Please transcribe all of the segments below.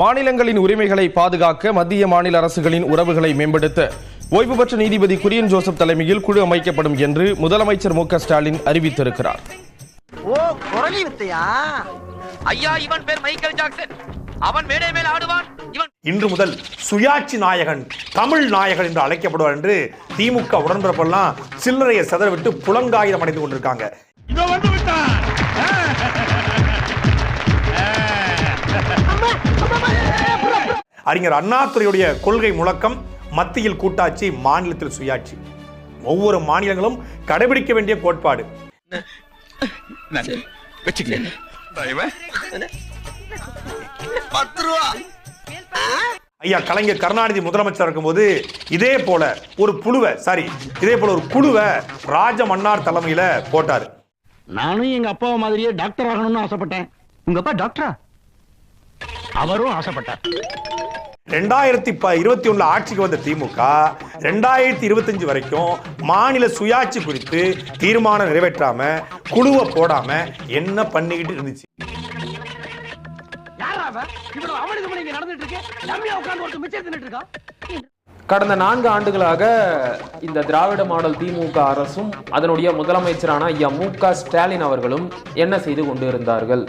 மாநிலங்களின் உரிமைகளை பாதுகாக்க மத்திய மாநில அரசுகளின் உறவுகளை மேம்படுத்த ஓய்வு பெற்ற நீதிபதி குரியன் ஜோசப் தலைமையில் குழு அமைக்கப்படும் என்று முதலமைச்சர் மு ஸ்டாலின் அறிவித்திருக்கிறார். ஓ குரலி வித்தையா? ஐயா இவன் பேர் மைக்கேல் ஜாக்சன். அவன் மேடை மேல் ஆடுவான். இவன் இன்று முதல் சுயாட்சி நாயகன் தமிழ் நாயகன் என்று அழைக்கப்படுவார் என்று திமுக உடன்பிறப்பெல்லாம் சில்லறையை செதறவிட்டு புலங்காயுதம் அடைந்து கொண்டிருக்காங்க. அறிஞர் அண்ணாதுரையுடைய கொள்கை முழக்கம் மத்தியில் கூட்டாட்சி மாநிலத்தில் சுயாட்சி. ஒவ்வொரு மாநிலங்களும் கடைபிடிக்க வேண்டிய கோட்பாடு. ஐயா கலைஞர் கருணாநிதி முதலமைச்சர் இருக்கும்போது இதே போல ஒரு புழுவை சாரி இதே போல ஒரு குழுவை ராஜ மன்னார் தலைமையில போட்டாரு. நானும் எங்க அப்பாவை மாதிரியே டாக்டர் ஆகணும்னு ஆசைப்பட்டேன். உங்க அப்பா டாக்டரா? அவரும் ஆசைப்பட்டார். ரெண்டாயிரத்தி ப இருபத்தி ஒண்ணுல ஆட்சிக்கு வந்த திமுக ரெண்டாயிரத்தி இருபத்தஞ்சு வரைக்கும் மாநில சுயாட்சி குறித்து தீர்மானம் நிறைவேற்றாம குழுவை போடாம என்ன பண்ணிக்கிட்டு இருந்துச்சு? கடந்த நான்கு ஆண்டுகளாக இந்த திராவிட மாடல் திமுக அரசும் அதனுடைய முதலமைச்சரான ஐயா மு க ஸ்டாலின் அவர்களும் என்ன செய்து கொண்டிருந்தார்கள்?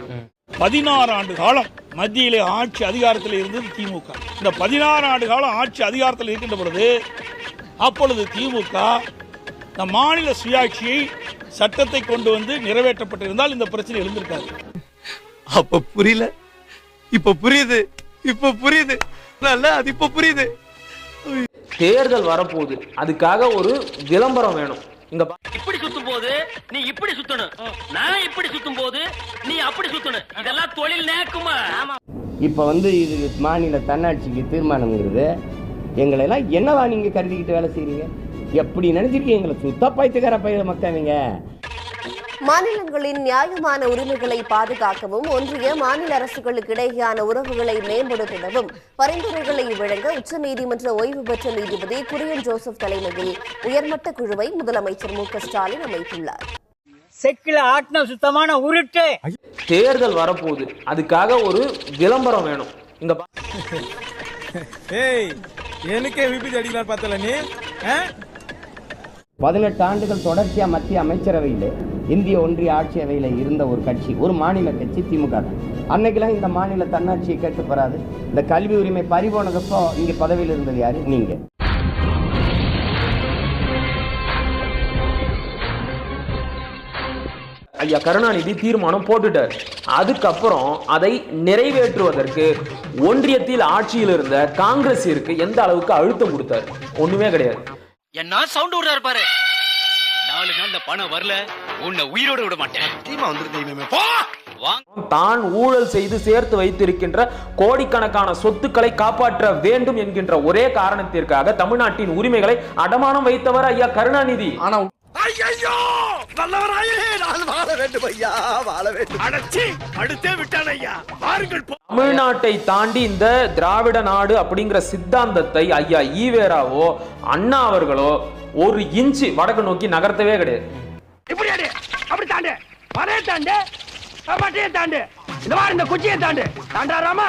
பதினாறு ஆண்டு காலம் மத்தியிலே ஆட்சி அதிகாரத்தில் இருந்தது திமுக. இந்த பதினாறு ஆண்டு காலம் ஆட்சி அதிகாரத்தில் இருக்கின்ற பொழுது அப்பொழுது திமுக இந்த மாநில சுயாட்சியை சட்டத்தை கொண்டு வந்து நிறைவேற்றப்பட்டிருந்தால் இந்த பிரச்சனை எழுந்திருக்காது. அப்ப புரியல. இப்ப புரியுது. இப்ப புரியுது. நல்லா அது இப்ப புரியுது. தேர்தல் வரப்போகுது. அதுக்காக ஒரு விளம்பரம் வேணும். இங்க இப்படி சுத்தும் போது நீ இப்படி சுத்தணும். நான் இப்படி சுத்தும் போது நீ அப்படி சுத்தணும். இதெல்லாம் தொழில் நேக்குமா இப்போ வந்து இது மாநில தன்னாட்சிக்கு தீர்மானம்ங்கிறது எங்களை எல்லாம் என்னவா நீங்க கருதிக்கிட்டு வேலை செய்றீங்க? எப்படி நினைச்சிருக்கீங்க? எங்களை சுத்த பைத்துக்கார பயிர மக்கவங்க மாநிலங்களின் நியாயமான உரிமைகளை பாதுகாக்கவும் ஒன்றிய மாநில அரசுகளுக்கு இடையேயான உறவுகளை மேம்படுத்திடவும் பரிந்துரைகளை வழங்க உச்சநீதிமன்ற ஓய்வு பெற்ற நீதிபதி குரியன் ஜோசப் தலைமையில் உயர்மட்ட குழுவை முதலமைச்சர் மு க ஸ்டாலின் அமைத்துள்ளார். செக்கில ஆட்டின சுத்தமான உருட்டு. தேர்தல் வரப்போகுது. அதுக்காக ஒரு விளம்பரம் வேணும். ஏய் எனக்கே விபத்து அடிக்கலாம் பார்த்தல நீ? பதினெட்டு ஆண்டுகள் தொடர்ச்சியா மத்திய அமைச்சரவையில் இந்திய ஒன்றிய ஆட்சி அவையில் இருந்த ஒரு கட்சி ஒரு மாநில கட்சி திமுக தான். அன்னைக்கெல்லாம் இந்த மாநில தன்னாட்சியை கேட்டுப்படாது இந்த கல்வி உரிமை பறிபோனதப்போ இங்க பதவியில் இருந்தது யாரு? நீங்க. ஐயா கருணாநிதி தீர்மானம் போட்டுட்டார். அதுக்கப்புறம் அதை நிறைவேற்றுவதற்கு ஒன்றியத்தில் ஆட்சியில் இருந்த காங்கிரசிற்கு எந்த அளவுக்கு அழுத்தம் கொடுத்தார்? ஒண்ணுமே கிடையாது. என்ன சவுண்ட் விடுறாரு பாரு. நாலு நாள்ல பணம் வரல. உன்னை உயிரோட விட மாட்டேன். போ! வாங்க தான் ஊழல் செய்து சேர்த்து வைத்திருக்கின்ற கோடிக்கணக்கான சொத்துக்களை காப்பாற்ற வேண்டும் என்கின்ற ஒரே காரணத்திற்காக தமிழ்நாட்டின் உரிமைகளை அடமானம் வைத்தவர் ஐயா கருணாநிதி. ஆனா ஐயோ நல்லவராயே நான் வாழ வேண்டும் ஐயா வாழ வேண்டும். அடைச்சி! அடுத்தே விட்டான் ஐயா. பாருங்கள் தமிழ்நாட்டை தாண்டி இந்த திராவிட நாடு அப்படிங்கிற சித்தாந்தத்தை ஐயா ஈவேராவோ அண்ணா அவர்களோ ஒரு இன்ச்சு வடக்கு நோக்கி நகர்த்தவே கிடையாது. இப்படி அடி. அப்படி தாண்டு. மலையை தாண்டு மட்டையை தாண்டு. இந்த மாதிரி இந்த குச்சியை தாண்டு. தாண்டா ராமா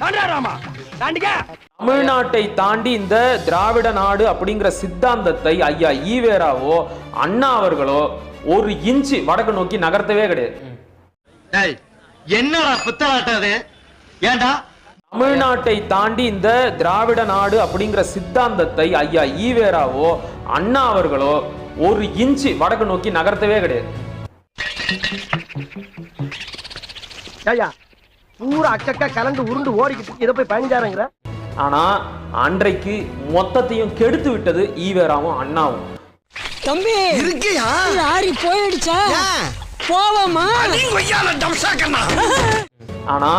தாண்டா ராமா. தமிழ்நாட்டை தாண்டி இந்த திராவிட நாடு அப்படிங்கிற சித்தாந்தத்தை ஐயா ஈவேராவோ அண்ணா அவர்களோ ஒரு இன்ச்சு வடக்கு நோக்கி நகர்த்தவே கிடையாது. என்னடா புத்தலாட்டாது ஏன்டா? தமிழ்நாட்டை தாண்டி இந்த திராவிட நாடு அப்படிங்கிற சித்தாந்தத்தை ஐயா ஈவேராவோ அண்ணா அவர்களோ ஒரு இன்ச்சு வடக்கு நோக்கி நகர்த்தவே கிடையாது. ஐயா பூரா அக்கக்கா கலந்து உருண்டு ஓடிக்கிட்டு இதை போய் பயணிஞ்சாருங்கிற ஆனா அன்றைக்கு மொத்தத்தையும் கெடுத்து விட்டது ஈவேராவும் அண்ணாவும். தம்பி! இருக்கையா? லாரி போயிடுச்சா? போவோமா? ஆனா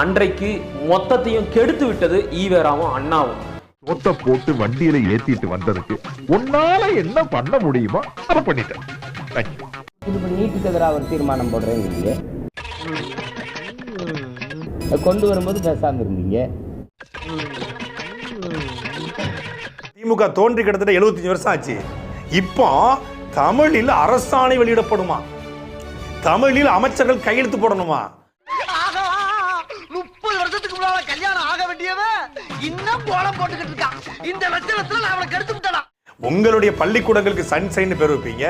அன்றைக்கு மொத்தத்தையும் கெடுத்து விட்டது ஈவேராவும் அண்ணாவும். ஒத்த போட்டு வண்டியில ஏத்திட்டு வந்ததுக்கு உன்னால என்ன பண்ண முடியுமோ அதை பண்ணிட்டேன். நீட்டுக்கு எதிராக ஒரு தீர்மானம் போடுறேங்கிறீங்க கொண்டு வரும்போது பேசாம இருந்தீங்க. திமுக தோன்றி கிட்டத்தட்ட 75 வருஷம் ஆச்சு. இப்போ தமிழில் அரசாணை வெளியிடப்படுமா? தமிழில் அமைச்சர்கள் கையெழுத்து போடணுமா? முப்பது வருஷத்துக்கு முன்னால கல்யாணம் இன்னும் கோலம் போட்டுக்கிட்டு இருக்கான். இந்த லட்சணத்துல நான் அவனை கெடுத்து விட்டா உங்களுடைய பள்ளிக்கூடங்களுக்கு சன்சைன் பேர் வைப்பீங்க.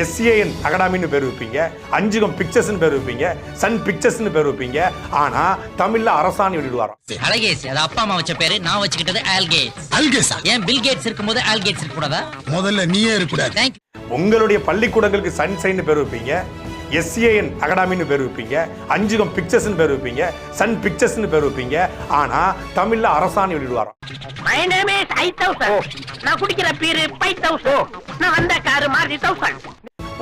எஸ்ஏஎன் அகாடமின்னு பேர் வைப்பீங்க அஞ்சுகம் பிக்சர்ஸ்னு பேர் வைப்பீங்க சன் பிக்சர்ஸ்னு பேர் வைப்பீங்க. ஆனா தமிழ்ல அரசாணி வெளியிடுவாராம். அழகேஸ் அது அப்பா அம்மா வச்ச பேரு நான் வச்சுக்கிட்டது ஆல்கேட்ஸ் ஆல்கேஸா ஏன் பில் கேட்ஸ் இருக்கும்போது ஆல்கேட்ஸ் இருக்க கூடாதா முதல்ல நீயே இருக்கூடாது உங்களுடைய பள்ளிக்கூடங்களுக்கு சன்சைன் பேர் வைப்பீங்க எஸ்ஏஎன் அகாடமின்னு பேர் வைப்பீங்க அஞ்சுகம் பிக்சர்ஸ்னு பேர் வைப்பீங்க சன் பிக்சர்ஸ்னு பேர் வைப்பீங்க. ஆனா தமிழ்ல அரசாணி வெளியிடுவாராம் My name is 5000. நான் குடிக்கிற பீரு 5000. நான் வந்த காரு மாருதி 1000.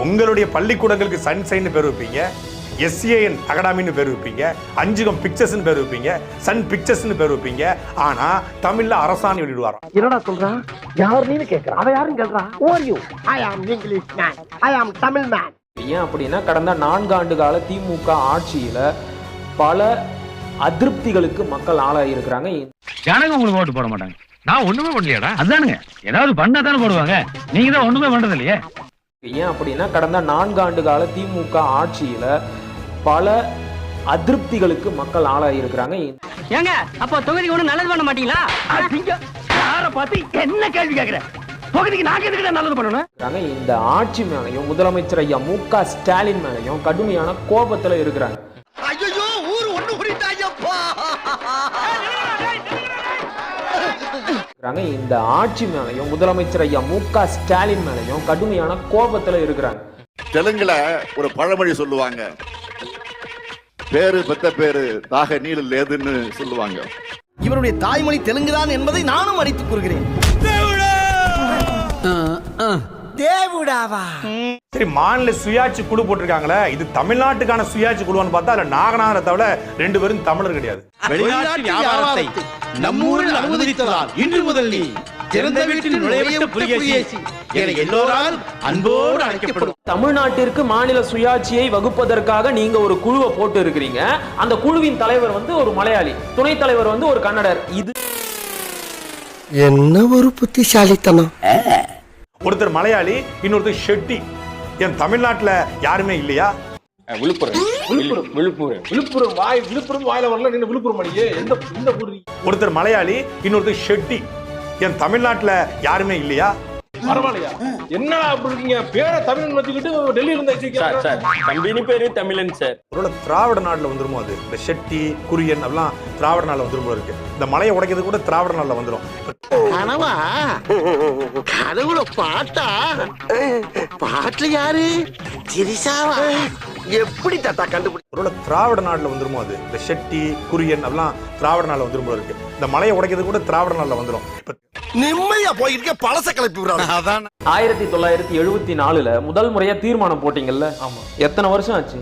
உங்களுடைய பள்ளிக்கூடங்களுக்கு சன்சைன் பேர் வைப்பீங்க எஸ்ஏஎன் அகாடமின்னு பேர் வைப்பீங்க அஞ்சுகம் பிக்சர்ஸ்னு பேர் வைப்பீங்க சன் பிக்சர்ஸ்னு பேர் வைப்பீங்க. ஆனா தமிழ்ல அரசாணி வெளியிடுவாராம் என்னடா சொல்றான் யார் நீனு கேக்குறான் அவ யாரும் கேக்குறான் ஓர் யூ ஐ ஆம் இங்கிலீஷ் மேன் ஐ ஆம் தமிழ் மேன் ஏன் அப்படின்னா கடந்த நான்கு ஆண்டு கால திமுக ஆட்சியில பல அதிருப்திகளுக்கு மக்கள் ஆளாகி இருக்கிறாங்க ஜனங்க உங்களுக்கு ஓட்டு போட மாட்டாங்க. நான் ஒண்ணுமே பண்ணலையாடா. அதானுங்க ஏதாவது பண்ணா தானே போடுவாங்க. நீங்க தான் ஒண்ணுமே பண்றது இல்லையே. ஏன் அப்படின்னா கடந்த நான்கு ஆண்டு கால திமுக ஆட்சியில பல அதிருப்திகளுக்கு மக்கள் ஆளாகி இருக்கிறாங்க ஏங்க அப்போ தொகுதி ஒண்ணு நல்லது பண்ண மாட்டீங்களா? யார பார்த்து என்ன கேள்வி கேக்குற தொகுதிக்கு நாங்க எதுக்கு நல்லது பண்ணணும். இந்த ஆட்சி மேலையும் முதலமைச்சர் ஐயா மு க ஸ்டாலின் மேலையும் கடுமையான கோபத்துல இருக்கிறாங்க. ஐயோ ஊர் ஒண்ணு. இந்த ஆட்சி மேலையும் முதலமைச்சர் ஐயா மு க ஸ்டாலின் மேலையும் கடுமையான கோபத்துல இருக்கிறாங்க. தெலுங்குல ஒரு பழமொழி சொல்லுவாங்க. பேரு பெத்த பேரு தாக நீல லேதுன்னு சொல்லுவாங்க. இவருடைய தாய்மொழி தெலுங்குதான் என்பதை நானும் அடித்துக் கூறுகிறேன். தேவுடாவா? சரி மாநில சுயாட்சி குழு போட்டிருக்காங்களே இது தமிழ்நாட்டுக்கான சுயாட்சி குழுவான்னு பார்த்தா அதுல நாகநாதனை தவிர ரெண்டு பேரும் தமிழர் கிடையாது. வெளிநாட்டு வியாபாரத்தை நம்மூரில் அனுமதித்ததால் இன்று முதல் நீ திறந்த வீட்டில் நுழைவிட்ட புலிகேசி என எல்லோரால் அன்போடு அழைக்கப்படும். தமிழ்நாட்டிற்கு மாநில சுயாட்சியை வகுப்பதற்காக நீங்க ஒரு குழுவை போட்டு இருக்கிறீங்க அந்த குழுவின் தலைவர் வந்து ஒரு மலையாளி. துணைத் தலைவர் வந்து ஒரு கன்னடர். இது என்ன ஒரு புத்திசாலித்தனம்? ஒருத்தர் மலையாளி இன்னொருத்தர் ஷெட்டி. என் தமிழ்நாட்டுல யாருமே இல்லையா? விழுப்புரம். விழுப்புரம். விழுப்புரம். விழுப்புரம் வாய் விழுப்புரம் வாயில வரல நின்று விழுப்புரம் அடியே. எந்த இந்த ஊர்? ஒருத்தர் மலையாளி இன்னொருத்தர் ஷெட்டி. என் தமிழ்நாட்டுல யாருமே இல்லையா? பரவாயில்லையா? என்ன அப்படி இருக்கீங்க? பேரை தமிழன் வச்சுக்கிட்டு டெல்லியில இருந்து சார் தம்பினி பேரு தமிழன் சார். ஒருவேளை திராவிட நாட்டுல வந்துருமோ அது? இந்த ஷெட்டி குரியன் அப்படிலாம் திராவிட நாட்டுல வந்துருமோ இருக்கு? இந்த மலையை உடைக்கிறது கூட திராவிட நாட்டுல வந்துரும். கனவா? கனவுல பாட்டா பாட்டுல யாரு? திரிசாவா எப்படி தாத்தா கண்டுபிடி ஒருவேளை திராவிட நாட்டுல வந்துருமோ அது? இந்த ஷெட்டி குரியன் அப்படிலாம் திராவிட நாட்டுல வந்துருமோ இருக்கு? இந்த மலையை உடைக்கிறது கூட திராவிட நாட்டுல வந்துரும். இப்ப நிம்மதியா போயிருக்க பழச கிளப்பி விடுறாங்க. அதான். ஆயிரத்தி தொள்ளாயிரத்தி எழுபத்தி நாலுல முதல் முறையா தீர்மானம் போட்டீங்கல்ல? எத்தனை வருஷம் ஆச்சு?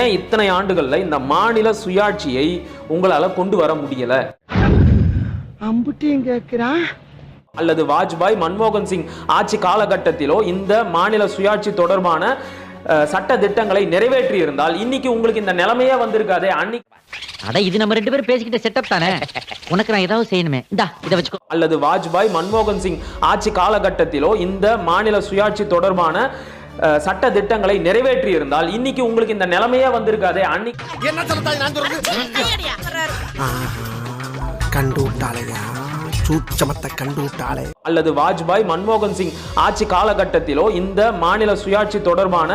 ஏன் இத்தனை ஆண்டுகள்ல இந்த மாநில சுயாட்சியை உங்களால கொண்டு வர முடியல? அம்புட்டியும் அல்லது வாஜ்பாய் மன்மோகன் சிங் ஆட்சி காலகட்டத்திலோ இந்த மாநில சுயாட்சி தொடர்பான சட்ட திட்டங்களை நிறைவேற்றி இருந்தால் இன்னைக்கு உங்களுக்கு இந்த நிலைமையே வந்திருக்காதே. அன்னைக்கு அட இது நம்ம ரெண்டு பேரும் பேசிக்கிட்ட செட்டப் தானே? உனக்கு நான் ஏதாவது செய்யணுமே. இந்தா இதை வச்சுக்கோ. அல்லது வாஜ்பாய் மன்மோகன் சிங் ஆட்சி காலகட்டத்திலோ இந்த மாநில சுயாட்சி தொடர்பான சட்ட திட்டங்களை நிறைவேற்றி இருந்தால் இன்னைக்கு உங்களுக்கு இந்த நிலைமையே வந்திருக்காதே. அன்னைக்கு என்ன சொல்றதா நான் சொல்றது? கண்டு விட்டாளையா சூச்சமத்தை கண்டு விட்டாளே அல்லது வாஜ்பாய் மன்மோகன் சிங் ஆட்சி காலகட்டத்திலோ இந்த மாநில சுயாட்சி தொடர்பான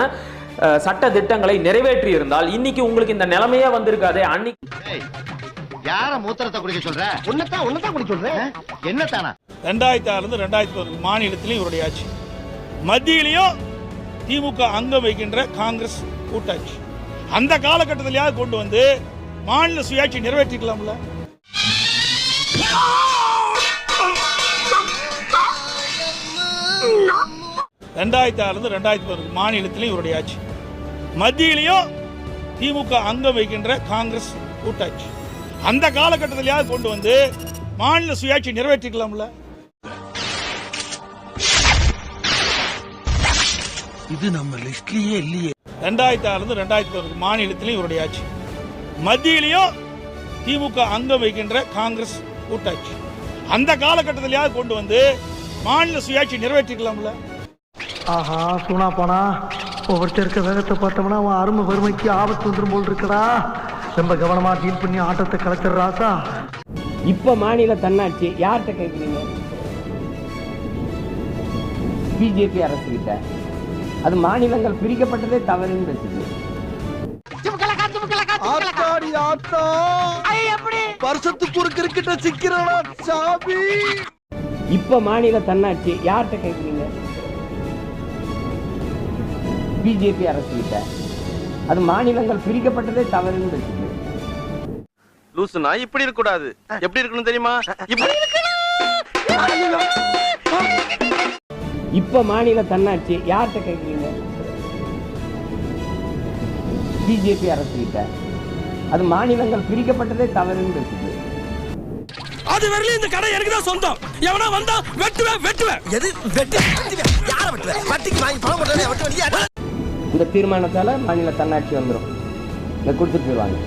சட்ட திட்டங்களை நிறைவேற்றி இருந்தால் இன்னைக்கு உங்களுக்கு இந்த நிலைமையே வந்திருக்காதே. அன்னைக்கு யார மூத்திரத்தை குடிக்க சொல்ற? உன்னதான் உன்னதான் குடிக்க சொல்றேன் என்னத்தானா? ரெண்டாயிரத்தி ஆறுலேருந்து ரெண்டாயிரத்தி பதினொன்று மாநிலத்திலையும் இவருடைய ஆட்சி. மத்தியிலையும் திமுக அங்கம் வைக்கின்ற காங்கிரஸ் கூட்டாட்சி. அந்த காலகட்டத்திலேயாவது கொண்டு வந்து மாநில சுயாட்சி நிறைவேற்றிக்கலாம்ல? ரெண்டாயிரத்தி ஆறுலேருந்து ரெண்டாயிரத்தி பதினொன்று மாநிலத்திலையும் இவருடைய ஆட்சி. மத்தியிலையும் திமுக அங்கம் வைக்கின்ற காங்கிரஸ் கூட்டாட்சி. அந்த காலகட்டத்திலேயாவது கொண்டு வந்து மாநில சுயாட்சி நிறைவேற்றிக்கலாம்ல? இது நம்ம லிஸ்ட்லயே இல்லையே. ரெண்டாயிரத்தி ஆறுலேருந்து ரெண்டாயிரத்தி பதினொன்று மாநிலத்திலையும் இவருடைய ஆட்சி. மத்தியிலையும் திமுக அங்கம் வைக்கின்ற காங்கிரஸ் கூட்டாட்சி. அந்த காலகட்டத்திலேயாவது கொண்டு வந்து மாநில சுயாட்சி நிறைவேற்றிக்கலாம்ல? ஆஹா சூனா போனா. ஒவ்வொருத்தர் இருக்க வேகத்தை பார்த்தோம்னா அவன் அருமை வறுமைக்கு ஆபத்து வந்துடும் போல் இருக்கடா. ரொம்ப கவனமா டீல் பண்ணி ஆட்டத்தை கலைச்சிடுறாசா இப்ப மாநில தன்னாட்சி யார்கிட்ட கேட்குறீங்க பிஜேபி அரசு கிட்ட. அது மாநிலங்கள் பிரிக்கப்பட்டதே தவறுன்னு பேசுது. வருஷத்துக்கு ஒரு கிரிக்கெட்ட சிக்கிறடா சாமி. இப்ப மாநில தன்னாட்சி யார்கிட்ட கேட்குறீங்க பிஜேபி அரசு கிட்ட. அது மாநிலங்கள் பிரிக்கப்பட்டதே தவறுன்னு பேசுது லூசுனா இப்படி இருக்க கூடாது எப்படி இருக்கணும் தெரியுமா? இப்படி இப்ப மாநில தன்னாட்சி யார்கிட்ட கேட்குறீங்க பிஜேபி அரசு கிட்ட. அது மாநிலங்கள் பிரிக்கப்பட்டதே தவறுன்னு அது வரையிலும் இந்த கடை எனக்கு தான் சொந்தம். எவனா வந்தா வெட்டுவேன் வெட்டுவேன். எது வெட்டு யார வெட்டுவேன்? வட்டிக்கு வாங்கி பணம் போட்டு வெட்ட வேண்டிய இந்த தீர்மானத்தால மாநில தன்னாட்சி வந்துடும் இதை கொடுத்துட்டு போயிடுவாங்க.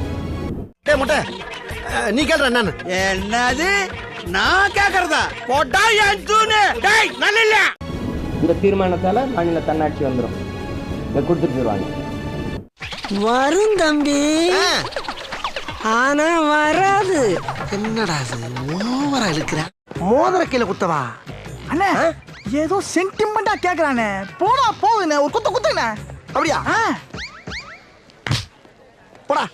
டேய் முட்டை. அஹ், நீ கேள்ற என்னன்னு? என்னது? நான் கேக்குறதா? போட்டா என் தூணு. டேய் நல்ல இல்ல. இந்த தீர்மானத்தால மாநில தன்னாட்சி வந்துடும் இதை கொடுத்துட்டு போயிடுவாங்க. வரும் தம்பி. ஆனா வராது. என்னடா இது? ஓவரா இருக்கிற மோதிர கீழ குத்தவா? அண்ணே ஏதோ சென்டிமெண்டா கேக்குறானே. போடா போகுதுண்ணே ஒரு குத்து குத்துண்ணே. அப்படியா? போடா.